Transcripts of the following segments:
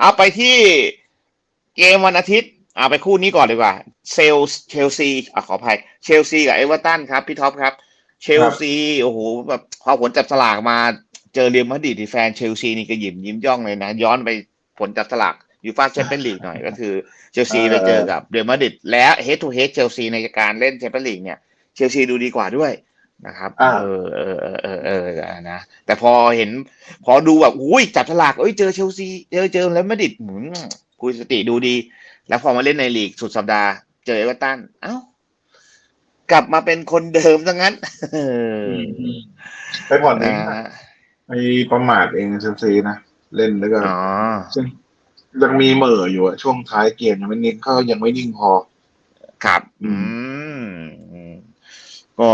เอาไปที่เกมวันอาทิตย์เอาไปคู่นี้ก่อนดีกว่า เซลเชลซีอะขออภัยเชลซีกับเอเวอร์ตันครับ พี่ท็อปครับ เชลซีโอ้โหแบบพอผลจับสลากมาเจอเรียลมาดริดที่แฟนเชลซีนี่ก็ยิ้มยิ้มย่องเลยนะ ย้อนไปผลจับสลากยูฟ่าแชมเปี้ยนลีกหน่อยก็คือเชลซีไปเจอกับเรียลมาดริดและเฮดทูเฮดเชลซีในการเล่นแชมเปี้ยนลีกเนี่ยเชลซีดูดีกว่าด้วย นะครับอ่าเออเออเออเออเออนะแต่พอเห็น พอดูแบบอุ้ยจับฉลากเอ้ยเจอเชลซีเจอเจอแล้วมาดริดหืมคุยสติดูดี แล้วพอมาเล่นในลีกสุดสัปดาห์ เจอเอเวอร์ตันเอ้ากลับมาเป็นคนเดิมซะงั้นเออไปผ่อนเองนะนะไปประมาทเองเชลซีนะเล่นแล้วก็อ๋อซึ่งยังมีเหม่ออยู่อะช่วงท้ายเกมยังไม่นิ่งเขายังไม่นิ่งพอครับ อือืมก็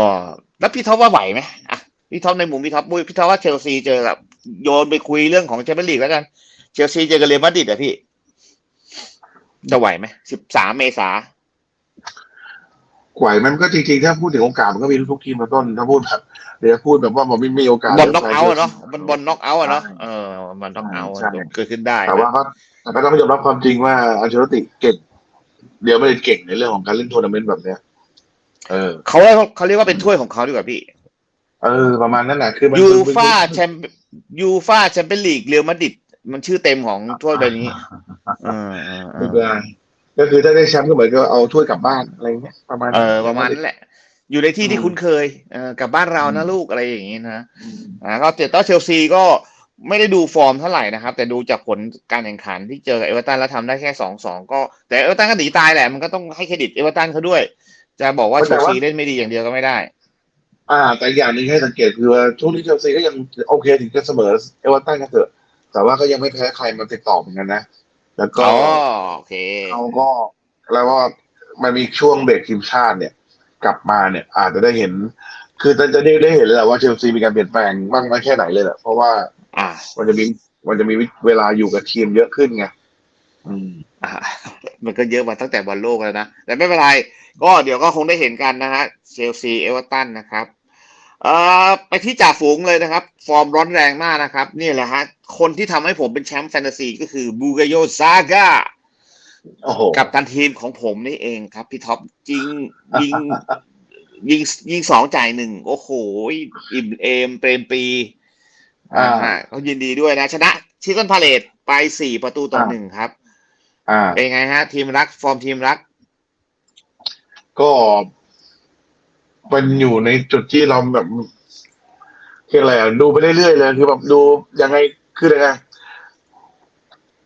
แล้วพี่ท็อปว่าไหวไหมอะพี่ท็อปในมุมพี่ท็อปมุ้ยพี่ท็อปว่าเชลซีเจอกับโยนไปคุยเรื่องของแชมเปี้ยนลีกแล้วกัน เชลซีเจอกับเรอัลมาดริดอะพี่ จะไหวไหมสิบสามเมษาไหวมันก็จริงๆ ถ้าพูดถึงโอกาสมันก็มีทุกทีมมาต้น ถ้าพูดแบบเดี๋ยวพูดแบบว่ามันไม่มีโอกาสบอลน็อกเอาท์อะเนาะมันบอลน็อกเอาท์อะเนาะเออมันน็อกเอาท์ใช่เกิดขึ้นได้ แต่ว่าก็แต่ก็ต้องยอมรับความจริงว่าอัลเชอร์ติเก่งเดี๋ยวไม่ได้เก่งในเรื่องของการเล่นทัวร์นาเมนต์แบบเนี้ย เออ เขาเรียกว่าเขาเรียกว่าเป็นถ้วยของเขาดีกว่าพี่ เออ ประมาณนั้นแหละคือมันยูมันฟาแชมยูฟาแชมเปี้ยนลีกเรอัลมาดริดมันชื่อเต็มของถ้วยใบนี้เออเออเอไม่อเป็นไรก็คือถ้าได้แชมป์ก็เหมือนกับเอาถ้วยกลับบ้านอะไรเงี้ยประมาณเออประมาณนั้นแหละ อยู่ในที่ที่อืมคุ้นเคยเออกลับบ้านเรานะอืม ลูกอะไรอย่างงี้นะอ่าก็เจต้าเชลซีก็ไม่ได้ดูฟอร์มเท่าไหร่นะครับ แต่ดูจากผลการแข่งขันที่เจอกับเอเวอร์ตันแล้วทำได้แค่สองสองก็แต่เอเวอร์ตันก็หนีตายแหละมันก็ต้องให้เครดิตเอเวอร์ตันเขาด้วย จะบอกว่าเชลซีเล่นไม่ดีอย่างเดียวก็ไม่ได้ อ่า แต่อย่างหนึงให้สังเกตคือว่าช่วงนี้เชลซีก็ยังโอเคถึงจะเสมอเอเวอร์ตันก็เถอะแต่ว่าก็ยังไม่แพ้ใครมาติดต่อเหมือนกันนะ แล้วก็อ๋อโอเคเขาก็แล้วว่ามันมีช่วงเบรกทีมชาติเนี่ย กลับมาเนี่ย อาจจะได้เห็น คือจะจะได้ได้เห็นเลยแหละว่าเชลซีมีการเปลี่ยนแปลงบ้างไหมแค่ไหนเลยแหละเพราะว่า อ่า มันจะมีมันจะมีเวลาอยู่กับทีมเยอะขึ้นไง อืมอ่ามันก็เยอะมาตั้งแต่บอลโลกแล้วนะ แต่ไม่เป็นไร ก็เดี๋ยวก็คงได้เห็นกันนะฮะเชลซีเอเวอร์ตันนะครับเอ่อไปที่จ่าฝูงเลยนะครับ ฟอร์มร้อนแรงมากนะครับ นี่แหละฮะ คนที่ทำให้ผมเป็นแชมป์แฟนตาซีก็คือบูกโยซาก้าโอ้โหกับตันทีมของผมนี่เองครับ พี่ท็อปจริงยิงยิงยิงสองจ่ายหนึ่งโอ้โห อิ่มเอมเปรมปรีอ่าอ่าฮะเขายินดีด้วยนะ ชนะชิคกอนพาเลตไปสี่ประตูต่อหนึ่งครับ อ่า เป็นไงฮะ ทีมรัก ฟอร์มทีมรัก ก็มันอยู่ในจุดที่เราแบบคืออะไรอะดูไปเรื่อยๆเลยคือแบบดูยังไงคือยังไง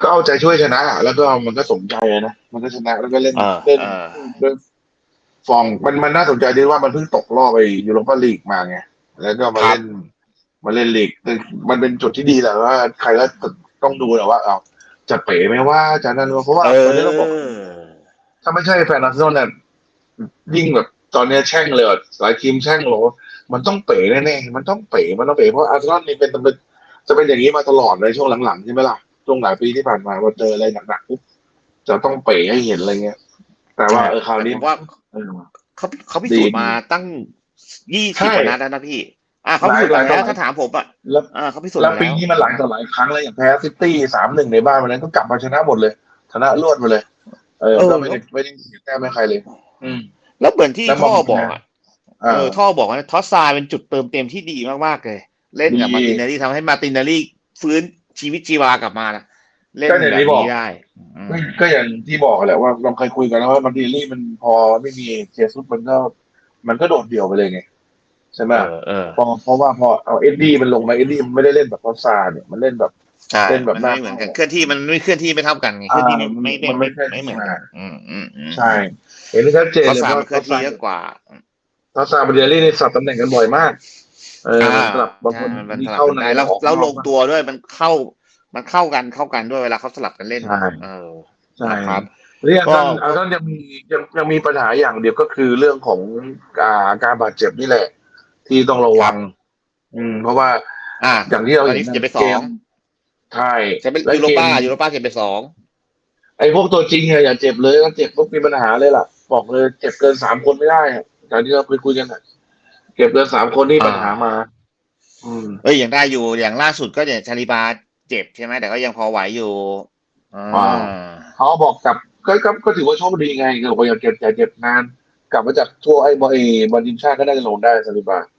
ก็เอาใจช่วยชนะอะแล้วก็มันก็สมใจอะนะมันก็ชนะแล้วก็เล่นเออเล่นเออเล่นฟองมันมันน่าสนใจที่ว่ามันเพิ่งตกรอบไปยูโรปาลีกมาไงแล้วก็มาเล่นมาเล่นลีกมันเป็นจุดที่ดีแหละว่า ใครก็ต้องดูแหละว่าเอา จะเป๋ไหมว่าจะนั่นวะเพราะว่าเอตอนนี้เราบอกอถ้าไม่ใช่แฟนอาร์เซนอลเนี่ยยิ่งแบบตอนเนี้ยแช่งเลยอะหลายทีมแช่งบอกว่ามันต้องเป๋แน่ๆมันต้องเป๋มันต้องเป๋เพราะอาร์เซนอลนี่เป็นเป็นจะเป็นอย่างนี้มาตลอดเลยช่วงหลังๆใช่ไหมล่ะช่วงหลายปีที่ผ่านมาพอเจออะไรหนักๆปุ๊บจะต้องเป๋ให้เห็นอะไรเงี้ย แต่ว่าเออคราวนี้ผมว่าเออเขาเขาพิสูจน์ดีมาตั้งยี่ใช่สิบกว่านัดแล้วนะพี่ อ่าเขาพิสูจน์หลามายแล้วหลายถ้าถามผมอะแล้วอ่าเขาพิสูจน์แล้วมาปีแล้วนี้มันหลายต่อหลายครั้งเลยอย่างแพ้ซิตี้สามหนึ่งในบ้านวันนั้นก็กลับมาชนะหมดเลยชนะรวดมาเลย เออก็ไม่ได้ไม่ได้เสียแต้มให้ใครเลย อืม แล้วเหมือนที่แล้วท่อมองบอกอะอ่าเออท่อบอกว่าทอสซายเป็นจุดเติมเต็มที่ดีมากๆเลย เล่นกับดีมาร์ตินเนลลี่ทำให้มาร์ตินเนลลี่ฟื้นชีวิตชีวากลับมานะเล่นก็แบอย่างบที่บอกนี้ได้อืมก็ก็อย่างที่บอกแหละว่าเราเคยคุยกันแล้วว่ามันดีลี่มันพอไม่มีเจสุสมันก็ มันก็โดดเดี่ยวไปเลยไง ใช่ไหมเออเออพอเพราะว่าพอเอาเอ็ดดี้มันลงมาเอ็ดดี้มันไม่ได้เล่นแบบพอซาเนี่ยมันเล่นแบบใช่เล่นแบบมันหน้าไม่เหมือนกันเคลื่อนที่มันไม่เคลื่อนที่ไม่เท่ากันไงเคลื่อนที่ไม่อ่าไม่ไม่มันไม่ไม่เคลื่อนที่ไม่เหมือนมากันอืมอืมอืมใช่เห็นได้ชัดเจนทอสเลยซายว่ามันเคลื่อนที่เยอะกว่าพอซาบันเดลลี่ในสับตำแหน่งกันบ่อยมาก เออมันสลับบางคนใช่มันมีสลับเข้ากันในได้แล้วออกนอกแล้วลงตัวด้วยมันเข้ามันเข้ากันเข้ากันด้วยเวลาเขาสลับกันเล่นใช่เออใช่นะครับเรียกก็ท่านอาจารย์ยังมียังยังมีปัญหาอย่างเดียวก็คือเรื่องของอาการบาดเจ็บนี่แหละ ที่ต้องระวัง อืม เพราะว่า อ่าอย่างที่เราตอนเห็นี้นจะไปสเกองมใช่จะเป็นและยูโรป้าเกมยูโรป้าเก็บไปสองไอ้พวกตัวจริงเนี่ยอย่าเจ็บเลยถ้าเจ็บปุ๊บมีปัญหาเลยล่ะ บอกเลยเจ็บเกินสามคนไม่ได้อะอย่างที่เราไปคุยกันอะเก็บเกินสามคนนี่ปัญหามา อืม เอ้ยยังได้อยู่อย่างล่าสุดก็เนี่ยชาลิบาเจ็บใช่ไหมแต่ก็ยังพอไหวอยู่อ่าว้าวเขาบอกกลับก็ก็ก็ถือว่าโชคดีไงคือพยายามเก็บใจเจ็บนาน กลับมาจากทั่วไอ้บอลไอ้บอลทีมชาติก็ได้ลงได้ซาลิบาอืม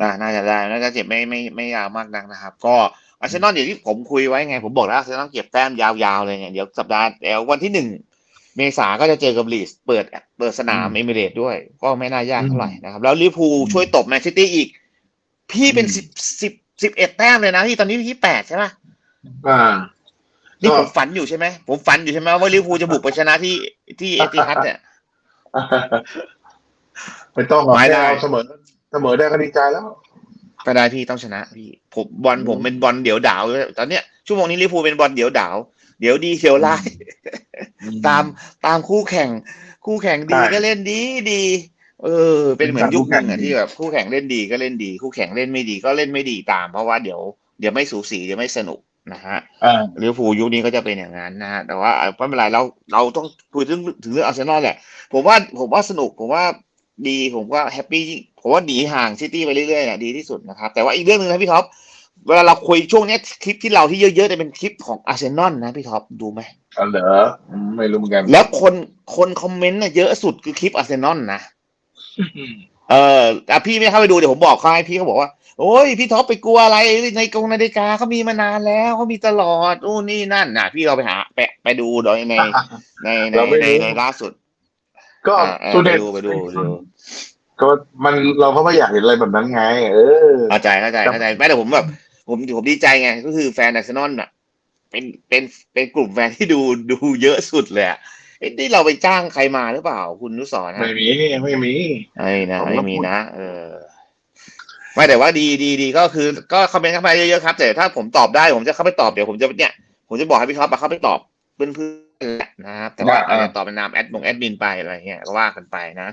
น่าน่าจะได้น่าจะเจ็บไม่ไม่ไม่ยาวมากนักนะครับ ก็อาร์เซนอลอย่างที่ผมคุยไว้ไง ผมบอกแล้วอาร์เซนอลเก็บแต้มยาวๆเลยไงเดี๋ยวสัปดาห์เดี๋ยววันที่หนึ่งเมษาก็จะเจอกับลีสเปิดเปิดสนามเอมิเรตด้วย ก็ไม่น่ายากเท่าไหร่นะครับ แล้วลิเวอร์พูลช่วยตบแมนซิตี้อีก พี่เป็นสิบสิบสิบเอ็ดแต้มเลยนะพี่ตอนนี้พี่แปดใช่ปะอ่านี่ก็ผมฝันอยู่ใช่ไหมผมฝันอยู่ใช่ไหมว่าลิเวอร์พูลจะบุกไปชนะที่ที่เอติฮัดเนี่ยไม่ต้องหรอกไม่ได้แค่เอาเสมอ เสมอได้ก็ดีใจแล้ว ก็ได้พี่ต้องชนะพี่ผมบอลผมเป็นบอลเดี๋ยวดาวเลยตอนเนี้ยชั่วโมงนี้ลิเวอร์พูลเป็นบอลเดี๋ยวดาว เดี๋ยวดีเดี๋ยวร้ายตามตามคู่แข่ง คู่แข่งดีใช่ก็เล่นดีดี เออ เป็นเหมือนตามยุคู่คหแข่นึงงอะที่แบบคู่แข่งเล่นดีก็เล่นดี คู่แข่งเล่นไม่ดีก็เล่นไม่ดีตาม เพราะว่าเดี๋ยวเดี๋ยวไม่สูสีเดี๋ยวไม่สนุกนะฮะอ่าลิเวอร์พูลยุคนี้ก็จะเป็นอย่างนั้นนะฮะแต่ว่าไม่เป็นไรเราเราต้องคุยถึงถึงเรื่องอาร์เซนอลแหละ ผมว่าผมว่าสนุกผมว่า ดีผมว่าแฮปปี้ผมว่าหนีห่างซิตี้ไปเรื่อยๆเนี่ยดีที่สุดนะครับ แต่ว่าอีกเรื่องหนึ่งนะพี่ท็อปเวลาเราคุยช่วงเนี้ยคลิปที่เราที่เยอะๆเนี่ยเป็นคลิปของอาร์เซนอลนะพี่ท็อปดูไหมอันเหรออืมไม่รู้เหมือนกัน แล้วคนคนคอมเมนต์น่ะเยอะสุดคือคลิปอาร์เซนอลนะอืมเอออะพี่ไม่เข้าไปดูเดี๋ยวผมบอกเขาให้พี่เขาบอกว่าโอ้ยพี่ท็อปไปกลัวอะไรในกรงนาฬิกาเขามีมานานแล้วเขามีตลอดโอ้นี่นั่นน่ะ พี่เราไปหาไปไปดูโดยในในในเราไม่ในรู้ในล่าสุด ก็อ่าอ่าสุดไปเด็ดดูไปดูไปดูก็มันเราก็ไม่อยากเห็นอะไรแบบนั้นไง เออเข้าใจเข้าใจเข้าใจไม่แต่ผมแบบ ผมผมดีใจไง ก็คือแฟนอาร์เซนอลน่ะ เป็นเป็นเป็นกลุ่มแฟนที่ดูดูเยอะสุดเลยอะเอ้ยนี่เราไปจ้างใครมาหรือเปล่า คุณนุสรนะไม่มีไม่มีไม่นะผมก็ไม่มีพูดนะเออไม่แต่ว่าดีดีดีก็คือ ก็คอมเมนต์เข้าไปเยอะๆครับแต่ถ้าผมตอบได้ผมจะเข้าไปตอบเดี๋ยวผมจะเนี่ย ผมจะบอกให้พี่ท็อปมาเข้าไปตอบเพื่อนๆแหละ นะครับ แต่ว่าอาจจะตอบเป็นนามแอดมงแอดมินไปอะไรเงี้ยก็ว่ากันไปนะ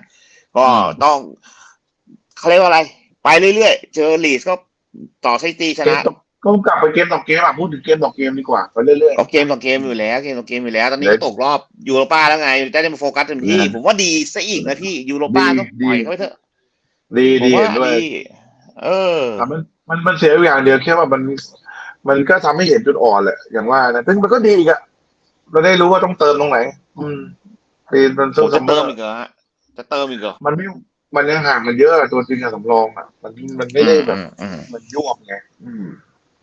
ก็ต้องเขาเรียกว่าอะไร ไปเรื่อยๆ เจอลีสก็ต่อสถิติชเกมนะต่อก็กลับไปเกมต่อเกมอะพูดถึงเกมต่อเกมดีกว่าไปเรื่อยก็เกมต่อเกมอยู่แล้วเกมต่อเกมอยู่แล้ว ตอนนี้เดี๋ก็ยวตกรอบยูโรป้าแล้วไงได้มาโฟกัสเต็มที่อืมผมว่าดีซะอีกนะพี่ยูโรป้าดีต้องปล่อยดีเขาไปเถอะๆดีผมดีว่าเห็นด้วยดีเออแต่มันมันมันเสียอยู่อย่างเดียวแค่ว่ามันมันก็ทำให้เห็นจุดอ่อนแหละอย่างว่านะซึ่งมันก็ดีอีกอะ เราได้รู้ว่าต้องเติมตรงไหน อืมเป็นมันผมจะสมเติมอีกเหรอฮะจะเติมอีกเหรอมันไม่มันยังห่างมันเยอะอะตัวจริงกับสำรองอะ มันมันไม่ได้แบบ อืมอืมมันยวบไง อืม